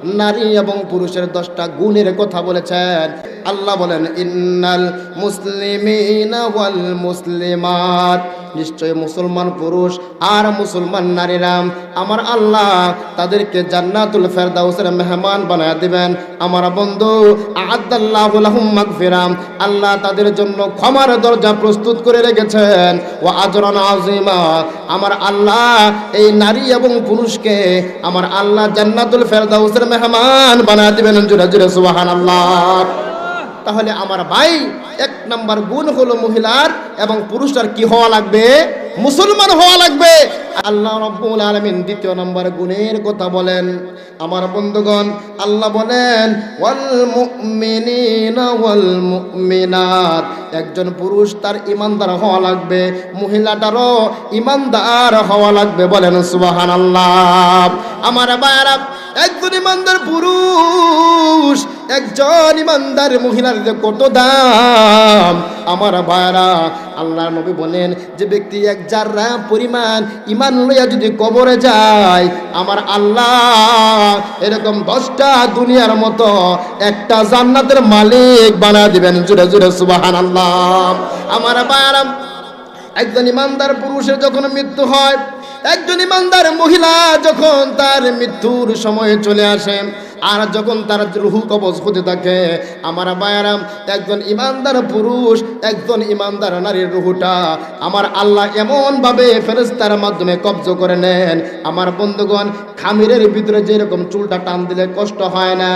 নারী এবং পুরুষের দশটা গুণের কথা বলেছেন। আল্লাহ বলেন, ইন্নাল মুসলিমিনা মুসলিমাত। নিশ্চয় মুসলমান পুরুষ আর মুসলমান নারীরা আমার আল্লাহ তাদেরকে জান্নাতুল ফেরদাউসের মেহমান বানায় দিবেন। আমার বন্ধু আদাল্লাহু লাহুম মাগফিরাম আল্লাহ তাদের জন্য ক্ষমার দরজা প্রস্তুত করে রেখেছেন। ও আজরান আজিমা আমার আল্লাহ এই নারী এবং পুরুষকে আমার আল্লাহ জান্নাতুল ফেরদাউসের মেহমান বানায় দিবেন তাহলে আমার ভাই এক নাম্বার গুণ হলো মহিলার এবং পুরুষটার কি হওয়া লাগবে? মুসলমান হওয়া লাগবে। আল্লাহ রব্বুল আলামিন দ্বিতীয় নম্বর গুণের কথা বলেন। আমার বন্ধুগণ, আল্লাহ বলেন, ওয়াল মুমিনিনা ওয়াল মুমিনাত। একজন পুরুষ তার ইমানদার হওয়া লাগবে, মহিলাটারও ইমানদার হওয়া লাগবে বলেন, সুবহানাল্লাহ। আমার ভাইয়ারা একজন ইমানদার পুরুষ, একজন ইমানদার মহিলার যে কত দাম? আমার ভাইরা আল্লাহ নবী বলেন, যে ব্যক্তি এক যার্রা পরিমাণ ইমান লইয়া যদি কবরে যায়, আমার আল্লাহ এরকম দশটা দুনিয়ার মতো একটা জান্নাতের মালিক বানা দিবেন। জুড়ে জুড়ে সুবাহান আল্লাহ আমার ভাইরা একজন ইমানদার পুরুষের যখন মৃত্যু হয় একজন ইমানদার মহিলা যখন তার মৃত্যুর সময় চলে আসে আর যখন তার রুহু কবজ হতে থাকে, আমার বায়ারাম একজন ইমানদার পুরুষ, একজন ইমানদার নারীর রুহুটা আমার আল্লাহ এমনভাবে ফেরেস্তার মাধ্যমে কবজ করে নেন। আমার বন্ধুগণ, খামিরের ভিতরে যেরকম চুলটা টান দিলে কষ্ট হয় না,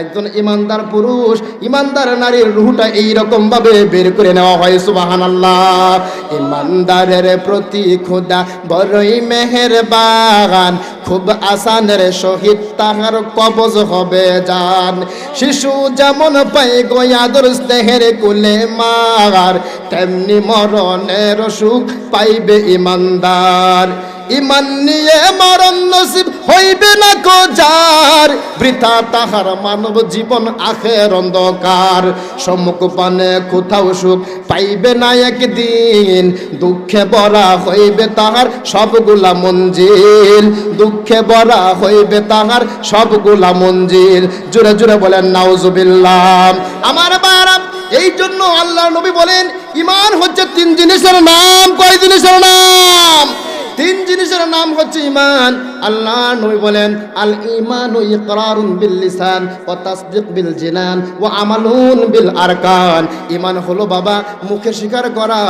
একজন ইমানদার পুরুষ, ইমানদার নারীর রুহুটা এইরকম ভাবে বের করে নেওয়া হয় সুবাহান আল্লাহ ইমানদারের প্রতি খোদা বড়ই মেহের বাগান খুব আসানের সহিত তাহার কবজ হবে যান শিশু যেমন পাই গয়াদর স্নেহের কুলে মার, তেমনি মরণের সুখ পাইবে ইমানদার। ইমান নিয়ে মরণ নসিব হইবে না কো যার? বৃথা তাহার মানব জীবন আখের অন্ধকার। সম্মুখ পানে কোথাও সুখ পাইবে না একদিন। দুঃখে বরা হইবে তাহার সবগুলা মঞ্জিল। দুঃখে বরা হইবে তাহার সবগুলা মঞ্জিল। জুড়ে জুড়ে বলেন, নাউজুবিল্লাহ। আমার বারাম এই জন্য আল্লাহ নবী বলেন ইমান হচ্ছে তিন জিনিসের নাম। কয় জিনিসের নাম? তিন জিনিসের নাম হচ্ছে ইমান আল্লাহ নবী বলেন, আল ইমান ও ইকরারুন বিল লিসান ও তাসদিক বিল জিনান ও আমালুন বিল আরকান। ইমান হলো বাবা, মুখে স্বীকার করা,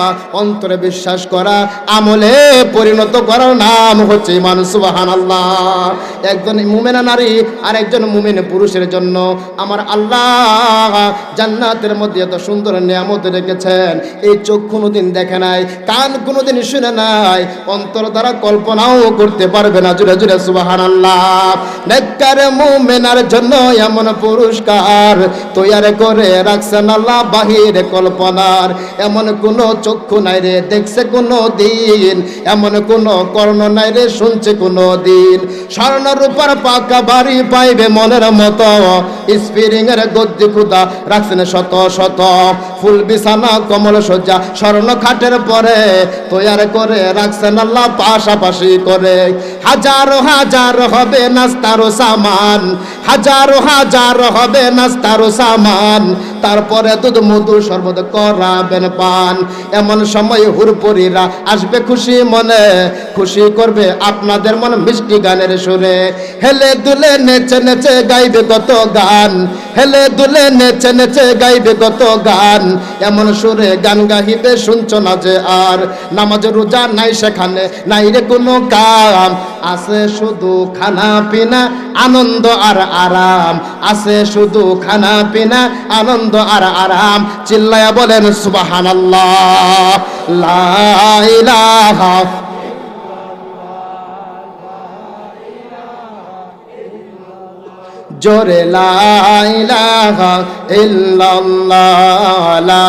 অন্তরে বিশ্বাস করা, আমলে পরিণত করার নাম হচ্ছে ইমান সুবহানাল্লাহ। একজন মুমিনা নারী আর একজন মুমিন পুরুষের জন্য আমার আল্লাহ জান্নাতের মধ্যে এত সুন্দর নিয়ামত রেখেছেন। এই চোখ কোনোদিন দেখে নাই, কান কোনোদিন শুনে নাই, অন্তর দ্বারা কল্পনাও করতে পারবে না, জুড়ে জুড়ে সুবাহান নেককার জন্য এমন পুরস্কার তৈয়ার করে রাখছেন আল্লাহ বাহিরে কল্পনার। এমন কোন চক্ষু নাই রে, দেখছে কোনো দিন। এমন কোন কর্ণ নাই রে, শুনছে কোনো দিন। স্বর্ণ রূপার পাকা বাড়ি পাইবে মনের মতো। স্পিরিং এর গদ্দি খুদা রাখছেন শত শত। ফুল বিছানা, কমল সজ্জা স্বর্ণ খাটের পরে তৈয়ার করে রাখছেন আল্লাহ পাশাপাশি করে। হাজারো হাজার হবে নাস্তারো সামান, হাজারো হাজার হবে নাস্তারো সামান তারপরে দুধ মধু শরবত করাবেন পান। এমন সময় হুরপুরিরা আসবে খুশি মনে, খুশি করবে আপনাদের মন মিষ্টি গানের সুরে। হেলে দুলে নেচে নেচে গাইবে কত গান, হেলে দুলে নেচে নেচে গাইবে কত গান। এমন সুরে গান গাইবে শুনছ না যে আর, নামাজ রোজা নাই সেখানে, নাই রে কোনো কাম। আছে শুধু খানা পিনা, আনন্দ আর আরাম। আছে শুধু খানা পিনা, আনন্দ আর আরাম। চিল্লায়া বলেন, সুবহানাল্লাহ। লা ইলাহা জোরে লা ইলাহা ইল্লাল্লাহ। লা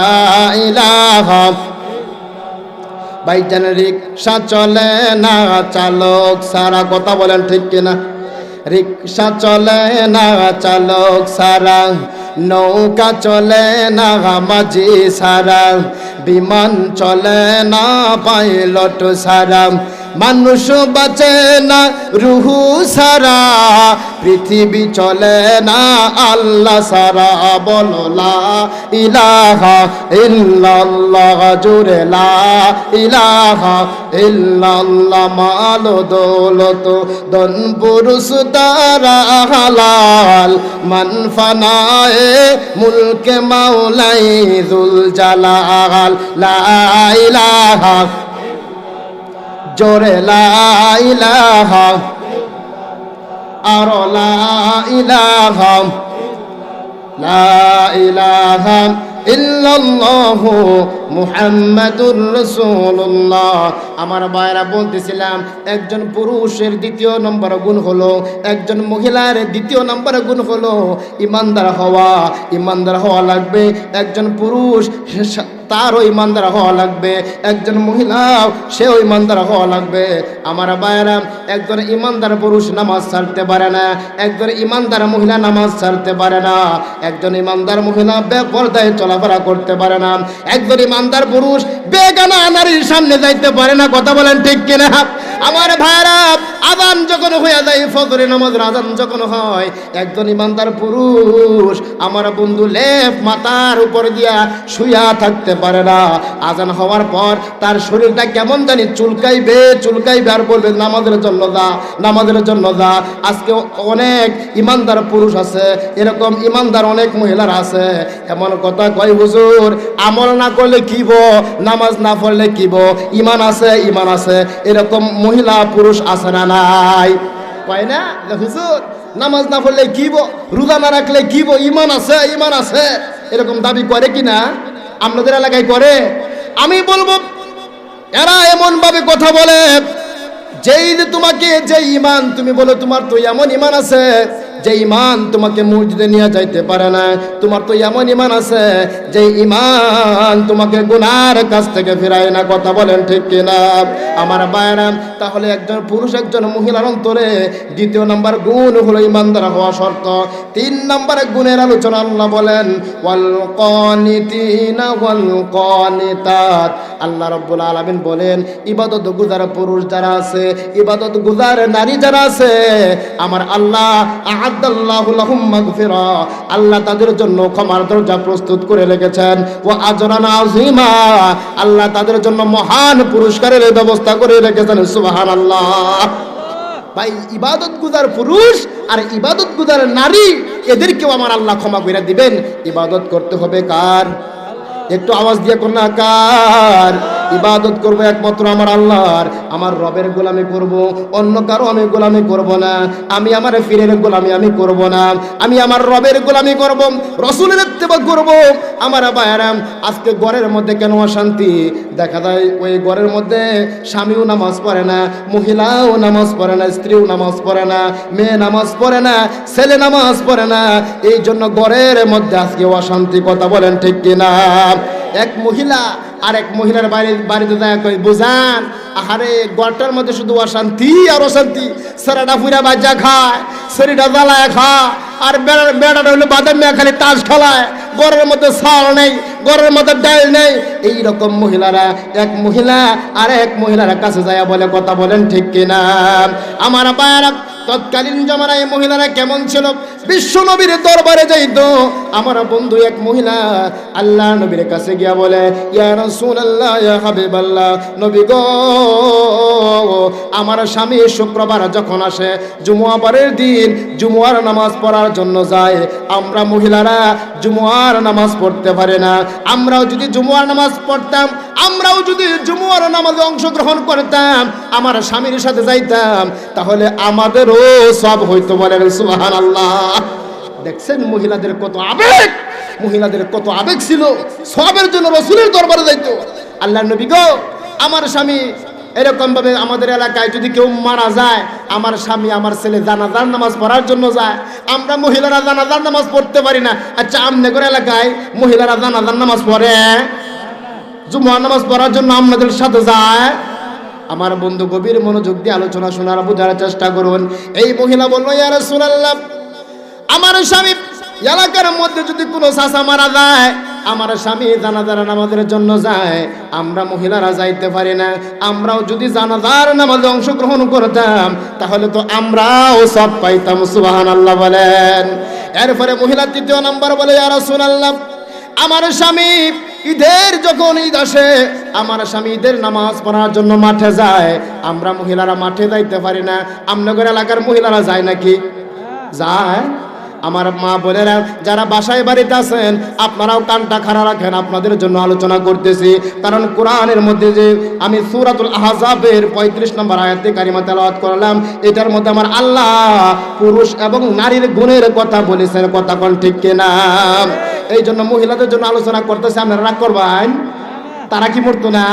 বাইজান রিক্সা চলে না চালক, সারা কথা বলেন ঠিক কিনা? রিক্সা চলে না চালক, সারা নৌকা চলে না, মাঝি সারা, বিমান চলে না, পাইলট সারা মানুষ বাঁচে না, রুহু সারা, পৃথিবী চলে না, আল্লাহ সারা। বলো, লা ইলাহা ইল্লাল্লাহ জুড়ে লা ইলাহা ইল্লাল্লাহ, মাল দৌলত দন পুরুষ তারা হালাল। মান ফানায়ে মুলকে মাওলাই, জুল জালাল। লা ইলাহা জোরে লাইলাহা আর, লা ইলাহা লা ইলাহা ইল্লাল্লাহ মুহাম্মাদুর রাসূলুল্লাহ। আমার ভাইরা বলতেছিলাম, একজন পুরুষের দ্বিতীয় নম্বর গুণ হলো, একজন মহিলার দ্বিতীয় নম্বর গুণ হলো, ইমানদার হওয়া। ইমানদার হওয়া লাগবে, একজন পুরুষ তারও ইমানদার হওয়া লাগবে। একজন মহিলাও সেও ইমানদার হওয়া লাগবে। আমার ভাইয়েরা, একজন ইমানদার পুরুষ নামাজ ছাড়তে পারে না। একজন ইমানদার মহিলা নামাজ ছাড়তে পারে না। একজন ইমানদার মহিলা বেপরদায় চলাফেরা করতে পারে না। একজন ইমানদার পুরুষ বেগানা নারীর সামনে যাইতে পারে না। কথা বলেন ঠিক কিনা? আমার ভাইরা আদান যখন হয়ে যায়, ফজরে নামাজ আজান যখন হয়, একজন ইমানদার পুরুষ আমার বন্ধু লেপ মাথার উপর দিয়া শুয়া থাকতে পারে না। আজান হওয়ার পর তার শরীরটা কেমন জানি চুলকাইবে চুলকাইবে আর বলবে, নামাজের জন্য যা, নামাজের জন্য যা। আজকে অনেক ইমানদার পুরুষ আছে, এরকম ইমানদার অনেক মহিলার আছে। এমন কথা কয়, হুজুর, আমল না করলে কি কিব নামাজ না পড়লে কিব ইমান আছে ইমান আছে। এরকম মহিলা পুরুষ আছে না নাই। কয় না? হুজুর, নামাজ না পড়লে গিব রোজা না রাখলে গিব ইমান আছে ইমান আছে। এরকম দাবি করে কি না? আপনাদের এলাকায় করে? আমি বলব, এরা এমন ভাবে কথা বলে, যেই তোমাকে যে ইমান তুমি বলো তোমার তো এমন ইমান আছে। যে ইমান তোমাকে মসজিদে নিয়ে যাইতে পারে না, তোমার তো এমন ইমান আছে যে ইমান তোমাকে গুনার কাছ থেকে ফিরায় না, কথা বলেন ঠিক কিনা? আমার বায়রাম তাহলে একজন পুরুষ, একজন মহিলার অন্তরে দ্বিতীয় নাম্বার গুণ হলো ইমানদার হওয়া শর্ত। তিন নম্বরে গুণের আলোচনা আল্লাহ বলেন, ওয়াল কনিতিনা, ওয়াল কনিতাত। আল্লাহ রাব্বুল আলামিন বলেন, ইবাদত গুজার পুরুষ যারা আছে, ইবাদত গুজার নারী যারা আছে, আমার আল্লাহ আল্লাহ তাদের জন্য ক্ষমার দরজা প্রস্তুত করে রেখেছেন। ও আজরান আযীমা। আল্লাহ তাদের জন্য মহান পুরস্কারের ব্যবস্থা করে রেখেছেন, সুবহানাল্লাহ। ভাই, ইবাদত গুজার পুরুষ আর ইবাদত গুজার নারী, এদেরকেও আমার আল্লাহ ক্ষমা করে দিবেন। ইবাদত করতে হবে কার? একটু আওয়াজ দিয়ে কোন কার? ইবাদত করব একমাত্র আমার আল্লাহর। আমার রবের গোলামি করব, অন্য কারও আমি গোলামি করব না। আমি আমার ফিরের গোলামি আমি করব না। আমি আমার রবের গোলামি করব, রসুলের ইত্তেবা করব। আমার বায়ারাম আজকে ঘরের মধ্যে কেন অশান্তি? দেখা যায় ওই ঘরের মধ্যে স্বামীও নামাজ পড়ে না, মহিলাও নামাজ পড়ে না, স্ত্রীও নামাজ পড়ে না, মেয়ে নামাজ পড়ে না, ছেলে নামাজ পড়ে না। এই জন্য ঘরের মধ্যে আজকে অশান্তি, কথা বলেন ঠিক কিনা? এক মহিলা আর এক মহিলার বাড়ি বাড়িতে দেখা কই বুঝান, আহারে গড়টার মধ্যে শুধু অশান্তি আর অশান্তি। সেরাটা ফুরা বাজা খায়, শরীরটা জ্বালায় খা আর বেড়ার বেড়াটা হলো বাদাম খালি তাস খেলায়। গড়ের মধ্যে সাল নেই গড়ের মধ্যে ডাল নেই। এইরকম মহিলারা, এক মহিলা আর এক মহিলার কাছে যায় বলে কথা বলেন ঠিক কিনা? আমার বায়ারা তৎকালীন জমানায় মহিলারা কেমন ছিল? বিশ্ব নবীর দরবারে যাইত। আমার বন্ধু এক মহিলা আল্লাহ নবীর কাছে গিয়া বলে নবী আমার স্বামী শুক্রবার যখন আসে জুমুয়াবারের দিন জুমুয়ার নামাজ পড়ার জন্য যায়। আমরা মহিলারা জুমুয়ার নামাজ পড়তে পারে না। আমরাও যদি জুমুয়ার নামাজ পড়তাম, আমরাও যদি জুমুয়ার নামাজে অংশগ্রহণ করতাম, আমার স্বামীর সাথে যাইতাম, তাহলে আমাদেরও সব হইতো বলেন সুবাহান আল্লাহ দেখছেন মহিলাদের কত আবেগ? মহিলাদের কত আবেগ ছিল? সবের জন্য রসুলের দরবারে যাইতো। আল্লাহ নবী গো, আমার স্বামী এরকম ভাবে আমাদের এলাকায় যদি কেউ মারা যায়, আমার স্বামী আমার ছেলে জানাজার নামাজ পড়ার জন্য যায়, আমরা মহিলারা জানাজার নামাজ পড়তে পারি না। আচ্ছা আমনগর এলাকায় মহিলারা জানাজার নামাজ পড়ে? জুমার নামাজ পড়ার জন্য আপনাদের সাথে যায়? আমার বন্ধু গভীর মনোযোগ দিয়ে আলোচনা শোনার বোঝার চেষ্টা করুন। এই মহিলা বলল, ইয়া রাসূলুল্লাহ, আমার স্বামী, এলাকার মধ্যে যদি কোনো চাষা মারা যায়, আমার স্বামী জানাজার নামাজের জন্য যায়, আমরা মহিলারা যাইতে পারি না। আমরাও যদি জানাজার নামাজে অংশগ্রহণ করতাম, তাহলে তো আমরাও সব পাইতাম সুবাহান আল্লাহ বলেন। এরপরে মহিলা তৃতীয় নাম্বার বলে আর আল্লাহ আমার স্বামী ঈদের যখন ঈদ আসে, আমার স্বামী ঈদের নামাজ পড়ার জন্য মাঠে যায়। আমরা মহিলারা মাঠে যাইতে পারি না। আমনগর এলাকার মহিলারা যায় নাকি? যায়। আমার মা বোনেরা যারা বাসায় বাড়িতে আছেন, আপনারাও কানটা খাড়া রাখেন, আপনাদের জন্য আলোচনা করতেছি। কারণ কোরআনের মধ্যে যে আমি সুরাতুল আহজাবের পঁয়ত্রিশ নম্বর আয়াতে কারিমা তেলাওয়াত করলাম, এটার মধ্যে আমার আল্লাহ পুরুষ এবং নারীর গুণের কথা বলেছেন। কথা কোন ঠিক কিনা? এই জন্য মহিলাদের জন্য আলোচনা করতেছে আপনারা রাগ করবেন তারা কি মরতো না?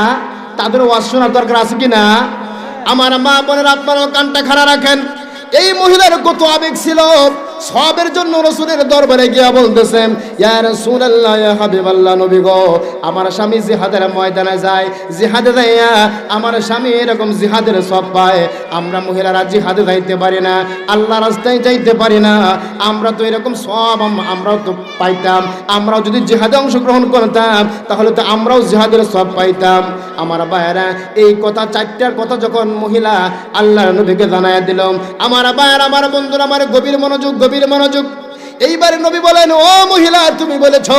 তাদের ওয়াজ শোনার দরকার আছে কি না আমার মা বোনের আপনারাও কানটা খাড়া রাখেন। এই মহিলার কত আবেগ ছিল সবের জন্য রসুলের দরবারে গিয়া বলতেছেন, ইয়া রাসূলুল্লাহ, ইয়া হাবিবাল্লাহ, নবী গো, আমার স্বামী জিহাদের ময়দানে যায়, জিহাদে যাইয়া আমার স্বামী এরকম জিহাদের সব পায়। আমরা মহিলারা জিহাদে যাইতে পারি না আল্লাহ রাস্তায় যাইতে পারি না। আমরা তো এরকম সব আম- আমরাও তো পাইতাম। আমরাও যদি জিহাদে অংশগ্রহণ করতাম, তাহলে তো আমরাও জিহাদের সব পাইতাম। আমার ভাইয়েরা, এই কথা চারটার কথা যখন মহিলা আল্লাহর নবীকে জানায় দিলাম আমার ভাইয়েরা, আমার বন্ধুরা, আমার গভীর মনোযোগ গভীর মনোযোগ এইবারে নবী বলেন, ও মহিলা, তুমি বলেছ,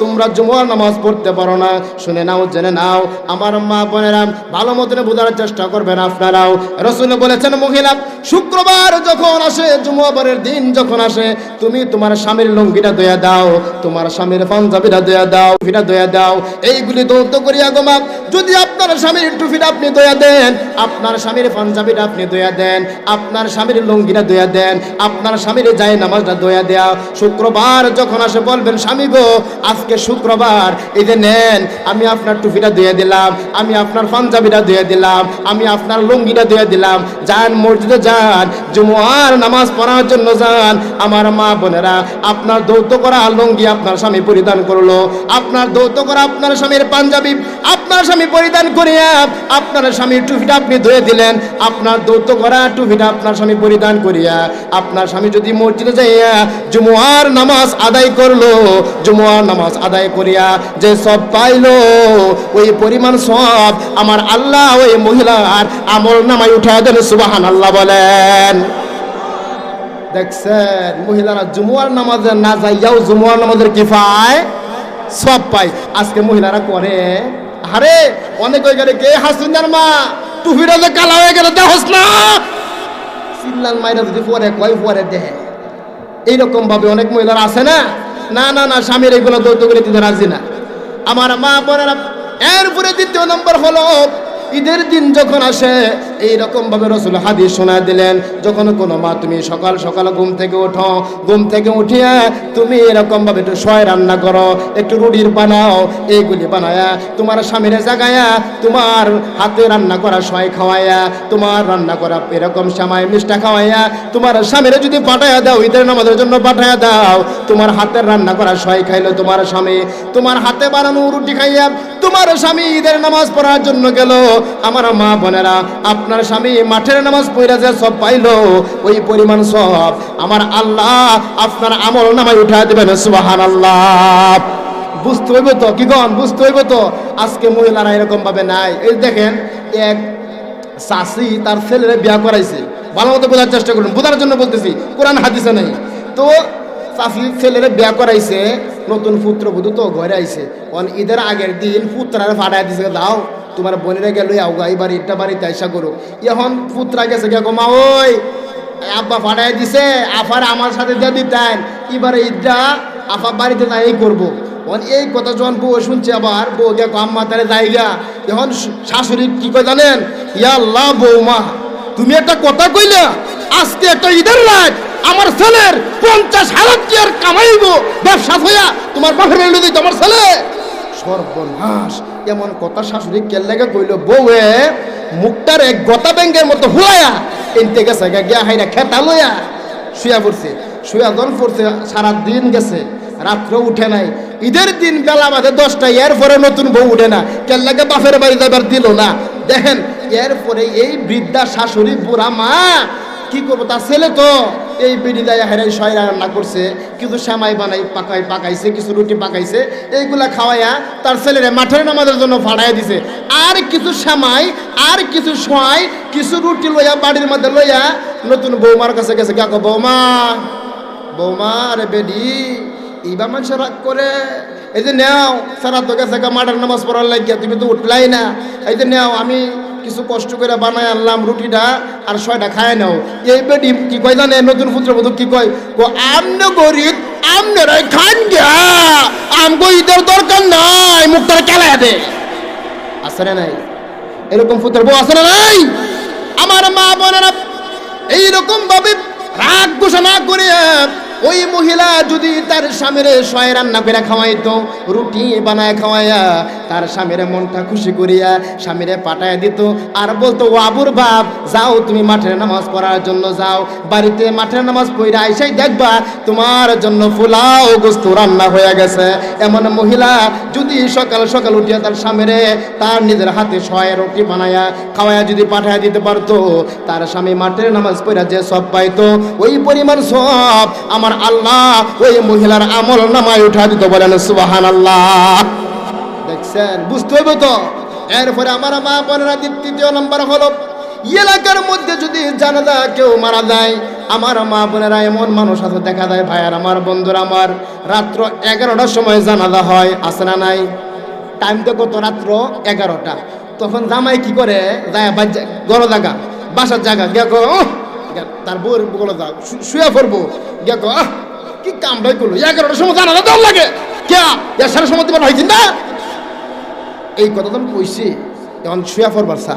তোমরা জুমার নামাজ পড়তে পারো না। শুনে নাও, জেনে নাও। আমার মা বোনেরা, ভালো মতন বোঝার চেষ্টা করবেন আপনারাও। রসুল বলেছেন, মহিলা, শুক্রবার যখন আসে জুমাবারের দিন যখন আসে, তুমি তোমার স্বামীর লুঙ্গিটা দয়া দাও, তোমার স্বামীর পাঞ্জাবিটা দয়া দাও ফিটা দয়া দাও। এইগুলি দৌত করিয়া গোমা যদি আপনার স্বামীর টুপিটা আপনি দয়া দেন, আপনার স্বামীর পাঞ্জাবিটা আপনি দয়া দেন, আপনার স্বামীর লুঙ্গিটা দয়া দেন, আপনার স্বামীর যায় নামাজটা দয়া দেয়া শুক্রবার যখন আসে, বলবেন, স্বামী গো, আজকে শুক্রবার, এই যে নেন, আমি আপনার টুপিটা দিয়ে দিলাম, আমি আপনার পাঞ্জাবিটা দিয়ে দিলাম, আমি আপনার লুঙ্গিটা দিয়ে দিলাম, যান, মসজিদে যান, জুমুয়ার নামাজ পড়ার জন্য যান। আমার মা বোনেরা, আপনার দৌত করা লুঙ্গি আপনার স্বামী পরিধান করল, আপনার দৌত করা আপনার স্বামীর পাঞ্জাবি আপনার স্বামী পরিধান করিয়া আপনার স্বামীর টুপিটা আপনি ধুয়ে দিলেন, আপনার দৌত করা টুপিটা আপনার স্বামী পরিধান করিয়া, আপনার স্বামী যদি মসজিদে যাইয়া জুমুয়ার নামাজ আদায় করল, জুমুয়ার নামাজ আদায় করিয়া যে সব পাইলো, ওই পরিমাণ সব আমার আল্লাহ ওই মহিলার আমল নামায় উঠা দেন সুবাহান আল্লাহ বলেন। দেখছেন, মহিলারা জুমুয়ার নামাজে না যাইয়াও জুমুয়ার নামাজের কি পায় সব পায়। আজকে মহিলারা করে আরে, অনেক গেলে কে হাসুনার মা? টুপিটা যে কালা হয়ে গেলে দেখ না। সিল্লাল মাইরা যদি পরে কয়, পরে দেহে এইরকম ভাবে অনেক মহিলারা আছে না? না না না, স্বামীর এইগুলো দৈত করে দিতে রাজি না। আমার মা বোনেরা, এরপরে দ্বিতীয় নম্বর হলো ঈদের দিন যখন আসে এই রকম ভাবে রসুল হাদিস শোনা দিলেন, যখন কোনো মা, তুমি সকাল সকাল ঘুম থেকে ওঠো, ঘুম থেকে উঠিয়া তুমি এরকম ভাবে একটু সয় রান্না করো, একটু রুটির বানাও, এইগুলি বানায়া, তোমার স্বামীরে জাগায়া, তোমার হাতে রান্না করা সয় খাওয়াইয়া তোমার রান্না করা এরকম সামায় মিষ্টা খাওয়াইয়া তোমার স্বামীরে যদি পাঠাইয়া দাও, ঈদের নামাজের জন্য পাঠাইয়া দাও, তোমার হাতের রান্না করা সয় খাইলো তোমার স্বামী, তোমার হাতে বানানো রুটি খাইয়া তোমার স্বামী ঈদের নামাজ পড়ার জন্য গেল। আমার মা বোনেরা, আপনার স্বামী মাঠের নামাজ পড়া যে সব পাইলো, ওই পরিমাণ সব আমার আল্লাহ আপনার আমল নামায় উঠা দেবেন সুবাহান আল্লাহ বুঝতে হইব তো? কি গন বুঝতে হইব তো? আজকে মহিলারা এরকম ভাবে নাই। এই দেখেন, এক চাষি তার ছেলেরে বিয়া করাইছে। ভালো মতো বোঝার চেষ্টা করুন। বোঝার জন্য বলতেছি, কোরআন হাদিসে নেই। তো চাষি ছেলেরে বিয়া করাইছে নতুন পুত্রবধূ তো ঘরে আইছে। অন ঈদের আগের দিন পুত্রার ফাটাই দিছে, দাও, তোমার বোনেরা গেল আউগা এবার ইটটা বাড়িতে আইসা করো। এখন পুত্রা গেছে গে মা, ওই, আব্বা ফাটাই দিছে, আফার আমার সাথে দিয়ে দিতেন, এবারে ঈদটা আফা বাড়িতে যাই করব। অন এই কথা যখন বউ শুনছে আবার, বউ গে আম্মা, তারে জায়গা এখন শাশুড়ি কি কয় জানেন ইয়া বৌমা, তুমি একটা কথা কইলা, আজকে একটা ঈদের রাত আমার ছেলের পঞ্চাশ হাজার টিয়ার কামাইব ব্যবসা হইয়া তোমার বাপের এলো দিত আমার ছেলে। সর্বনাশ, এমন কথা শাশুড়ি কেল্লাকে কইল, বউয়ে, মুখটার এক গতা ব্যাঙ্গের মতো হুলায়া এনতে গেছে গিয়া হাইরা খেতা লইয়া শুয়া পড়ছে। শুয়া জন পড়ছে সারা দিন গেছে রাত্রে উঠে নাই। ঈদের দিন বেলা বাদে দশটা এর পরে নতুন বউ উঠে না। কেল্লাকে বাপের বাড়ি যাবার দিল না? দেখেন, এরপরে এই বৃদ্ধা শাশুড়ি বুড়া মা, কি করব, তার ছেলে তো এই বিড়ি দেয় হেরাই শয় রান্না করছে, কিছু শ্যামাই বানাই, পাকাই, পাকাইছে, কিছু রুটি পাকাইছে, এইগুলা খাওয়াইয়া তার ছেলেরে মাঠের নামাজের জন্য ফাড়াই দিছে। আর কিছু শ্যামাই আর কিছু সোয়াই, কিছু রুটি লইয়া বাড়ির মধ্যে লইয়া নতুন বৌমার কাছে গেছে। কাকো বৌমা বৌমা রে বেডি, ইবা মানুষ রাগ করে। এই যে নেও, সারা তো গেছে মাঠের নামাজ পড়ার লাগিয়া, তুমি তো উঠলাই না। এই যে নেও, আমি কিছু কষ্ট করে বানাই আনলাম রুটিটা আর ছয়টা খায় নাও। এই বেডি কি কয় জানে? নতুন পুত্রবধূ কি কয়? ও আমনে গরিব, আমনেরাই খান গিয়া। আমগো ঈদের দরকার নাই মুখটা কেলায় দে। আছে না নাই? এরকম পুত্র বউ আছে না নাই? আমার মা বোনেরা এইরকম ভাবে রাগ ঘোষণা করে ওই মহিলা যদি তার স্বামীর শয় রান্না করে খাওয়াইতো, রুটি বানায় খাওয়াইয়া, তার স্বামীর মনটা খুশি করিয়া স্বামীরে পাঠায় দিত, আর বলতো আবুর বাপ, যাও তুমি মাঠের নামাজ পড়ার জন্য যাও, বাড়িতে মাঠের নামাজ পড়ে আইসাই দেখবা তোমার জন্য ফুলাও গোস্ত রান্না হয়ে গেছে। এমন মহিলা যদি সকাল সকাল উঠিয়া তার স্বামীরে তার নিজের হাতে শয় রুটি বানায়া খাওয়াইয়া যদি পাঠায় দিতে পারতো, তার স্বামী মাঠের নামাজ পড়া যে সব পাইতো, ওই পরিমাণ সব আমার আল্লাহ ওই মহিলার আমল নামায় উঠা দিত, বলেন সুবাহান আল্লাহ দেখছেন? বুঝতে হবে তো? এরপরে আমার মা বোনেরা তৃতীয় নম্বর হলো, এলাকার মধ্যে যদি জানাজা কেউ মারা যায়, আমার মা বোনেরা এমন মানুষ আছে, দেখা যায় ভাইয়ার আমার বন্ধুরা আমার, রাত্র এগারোটার সময় জানাজা হয় আসে না নাই? টাইম তো কত? রাত্র এগারোটা। তখন জামাই কি করে? যায় গড় জাগা বাসার জায়গা, গিয়া তার বউর বলে যাও শুয়ে পড়ব। গিয়া কো "আহ, কি কাম ভাই করল? এগারোটার সময় জানা দল লাগে। কে? এসার সময় তোমার হয়েছে না? এই কথা তো আমি কইছি এখন শুয়া পড়বার স্যার।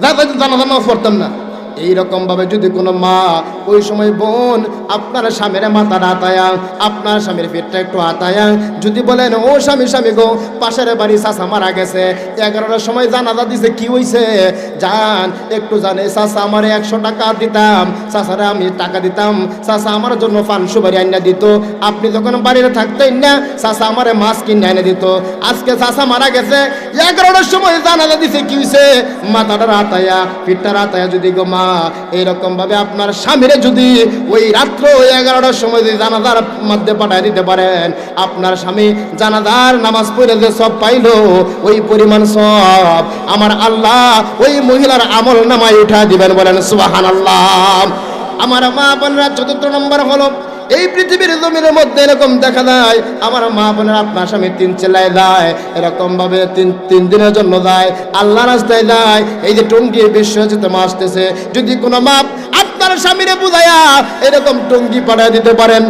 যা তাই জানা জানা পড়তাম না। এইরকম ভাবে যদি কোনো মা ওই সময় বোন, আপনার স্বামীর মাথা আতায়া আপনার স্বামীর পেটটা একটু আতায়া যদি বলেন, ও স্বামী স্বামী গো, পাশের বাড়ি চাষা মারা গেছে, এগারোটার সময় জানাজা দিছে, কি হইছে? জান, একটু জানে চাষা আমার একশো টাকা দিতাম চাষারে আমি টাকা দিতাম চাষা আমার জন্য পান সুপারি আইনা দিত, আপনি যখন বাড়িতে থাকতেন না চাষা আমারে মাছ কিনে এনে দিত, আজকে চাষা মারা গেছে, এগারোটার সময় জানাজা দিছে, কি হইছে? মাথাটা রাতায়া পিঠটা রাতায়া যদি গো মা এইরকম ভাবে আপনার স্বামীরে যদি ওই রাত্র ওই এগারোটার সময় যদি জানাজার মধ্যে পাঠিয়ে দিতে পারেন, আপনার স্বামী জানাজার নামাজ পড়ে যে সব পাইল, ওই পরিমাণ সব আমার আল্লাহ ওই মহিলার আমল নামায় উঠা দিবেন বলেন সুবাহান আল্লাহ আমার মা বোনরা চতুর্থ নম্বর হলো এই পৃথিবীর জমিনের মধ্যে এরকম দেখা যায়, আমার মা বোনের আপনার স্বামী তিন চেলায় দেয় এরকম ভাবে তিন তিন দিনের জন্য দেয় আল্লাহ রাস্তায় দেয় এই যে টঙ্গি বিশ্বজিত মা আসতেছে, যদি কোনো মাপ আপনার স্বামীরে বুঝায়া এরকম টঙ্গি পাঠায় দিতে পারেন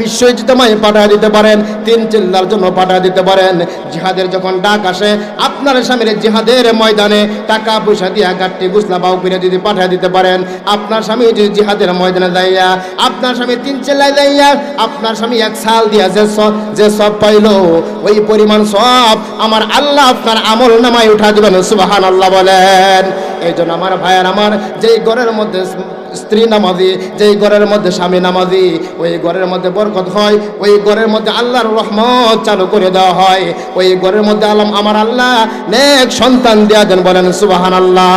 বিশ্বজিত মায়ে পাঠিয়ে দিতে পারেন, তিন চিল্লার জন্য পাঠিয়ে দিতে পারেন। জিহাদের যখন ডাক আসে, আপনার স্বামীর জিহাদের ময়দানে টাকা পয়সা দিয়া গাঠটি গুসলা বাউ করে যদি পাঠিয়ে দিতে পারেন। আপনার স্বামী যদি জিহাদের ময়দানে যাইয়া, আপনার স্বামী তিন চিল্লায় যাইয়া, আপনার স্বামী এক সাল দিয়া যে সব যে সব পাইলো, ওই পরিমাণ সব আমার আল্লাহ আপনার আমল নামায় উঠা দিবেন সুবাহান আল্লাহ বলেন। এই জন্য আমার ভাইয়ার আমার যেই ঘরের মধ্যে স্ত্রী নামাজি, যেই ঘরের মধ্যে স্বামী নামাজি, ওই ঘরের মধ্যে বরকত হয়, ওই ঘরের মধ্যে আল্লাহর রহমত চালু করে দেওয়া হয়, ওই ঘরের মধ্যে আলম আমার আল্লাহ নেক সন্তান দেওয়া দেন বলেন সুবাহান আল্লাহ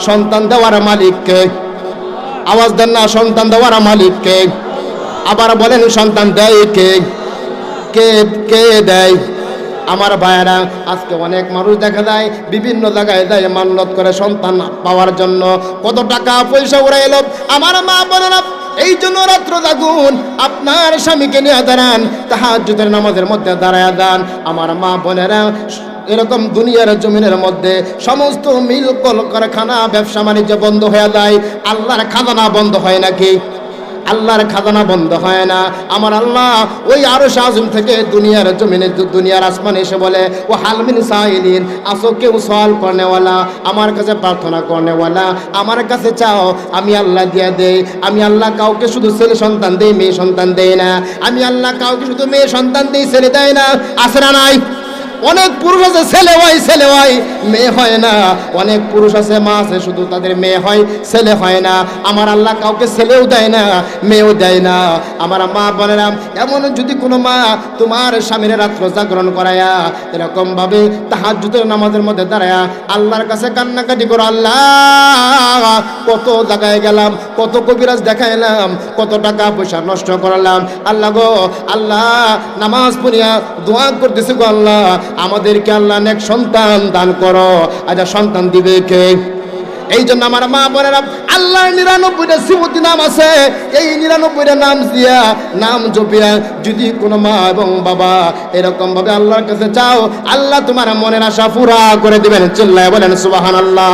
সন্তান দেওয়ার মালিককে, আওয়াজ দেন না, সন্তান দেওয়ার মালিককে। আবার বলেন, সন্তান দেয় কে? কে কে দেয়? আমার ভাইয়েরা, আজকে অনেক মানুষ দেখা যায়, বিভিন্ন জায়গায় যায় মান্যত করে সন্তান পাওয়ার জন্য। কত টাকা পয়সা উড়ে এলো। আমার মা বোনেরা এই জন্য রাত্র জাগুন, আপনার স্বামীকে নিয়ে দাঁড়ান, তাহাজ্জুদের নামাজের মধ্যে দাঁড়ায় দান আমার মা বোনেরা এরকম দুনিয়ার জমিনের মধ্যে সমস্ত মিল কল কারখানা, ব্যবসা বাণিজ্য বন্ধ হয়ে যায়, আল্লাহর খাজানা বন্ধ হয় নাকি? আল্লাহর খাজানা বন্ধ হয় না। আমার আল্লাহ ওই আরও আজম থেকে দুনিয়ার জমিনে দুনিয়ার আসমানে এসে বলে, ও হালমিন সাইলিন, আসো কেউ সওয়াল করনেওয়ালা, আমার কাছে প্রার্থনা করনেওয়ালা, আমার কাছে চাও, আমি আল্লাহ দিয়ে দেই। আমি আল্লাহ কাউকে শুধু ছেলে সন্তান দেই, মেয়ে সন্তান দেই না। আমি আল্লাহ কাউকে শুধু মেয়ে সন্তান দেই, ছেলে দেয় না। আসরা নাই? অনেক পুরুষ আছে, ছেলে হয় ছেলে হয়, মেয়ে হয় না। অনেক পুরুষ আছে, মা আছে, শুধু তাদের মেয়ে হয়, ছেলে হয় না। আমার আল্লাহ কাউকে ছেলেও দেয় না, মেয়েও দেয় না। আমার মা বোনেরা এমন যদি কোনো মা তোমার স্বামীর রাত্র জাগরণ করায়া এরকম ভাবে তাহাজ্জুদের নামাজের মধ্যে দাঁড়ায়া আল্লাহর কাছে কান্নাকাটি করো, আল্লাহ, কত জায়গায় গেলাম, কত কবিরাজ দেখাইলাম, কত টাকা পয়সা নষ্ট করালাম। আল্লাহ গো, আল্লাহ, নামাজ পড়িয়া দোয়া করতেছি গো, আল্লাহ। আমাদেরকে আল্লাহ নেক সন্তান দান করো। আচ্ছা সন্তান দিবে কে? এই জন্য আমার মা বোনেরা, আল্লাহর নিরানব্বইটা শ্রীমতী নাম আছে। এই নিরানব্বইটা নাম দিয়া, নাম জপিয়া যদি কোনো মা এবং বাবা এরকম ভাবে আল্লাহর কাছে চাও, আল্লাহ তোমার মনের আশা পুরা করে দিবেন। চিল্লায় বলেন সুবাহান আল্লাহ